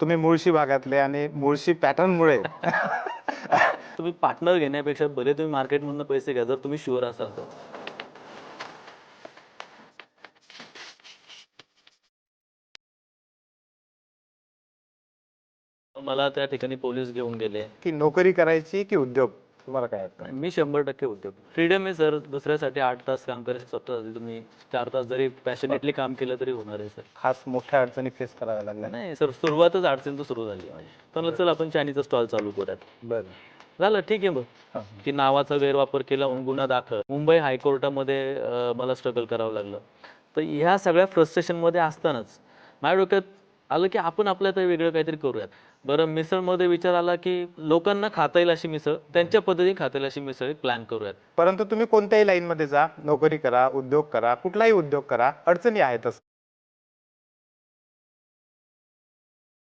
तुम्ही मुळशी भागातले आणि मुळशी पॅटर्नमुळे. तुम्ही पार्टनर घेण्यापेक्षा बरे तुम्ही मार्केटमधनं पैसे घ्या जर तुम्ही शुअर असाल तर. मला त्या ठिकाणी पोलीस घेऊन गेले. की नोकरी करायची की उद्योग? तुम्हाला काय वाटतं? मी शंभर टक्के उद्योग फ्रीडम आहे सर दुसऱ्यासाठी आठ तास काम करायचं स्वतःसाठी तुम्ही चार तास जरी पॅशनेटली काम केलं तरी होणार आहे सर. खास मोठ्या अडचणी फेस कराव्या लागल्या. नाही सर सुरुवातच अडचण तर सुरू झाली माझी पण चल आपण चायनीचा स्टॉल चालू करूयात. बरं. झालं ठीक आहे मग. की नावाचा गैरवापर केला म्हणून गुन्हा दाखल. मुंबई हायकोर्टामध्ये मला स्ट्रगल करावं लागलं. तर ह्या सगळ्या फ्रस्ट्रेशनमध्ये असतानाच माझ्या डोक्यात आलं की आपण आपल्या तर वेगळं काहीतरी करूयात. बरं मिसळमध्ये विचार आला की लोकांना खाता येईल अशी मिसळ त्यांच्या पद्धतीने खाता येईल अशी मिसळ प्लॅन करूयात. परंतु तुम्ही कोणत्याही लाईन मध्ये जा नोकरी करा उद्योग करा कुठलाही उद्योग करा अडचणी आहेतच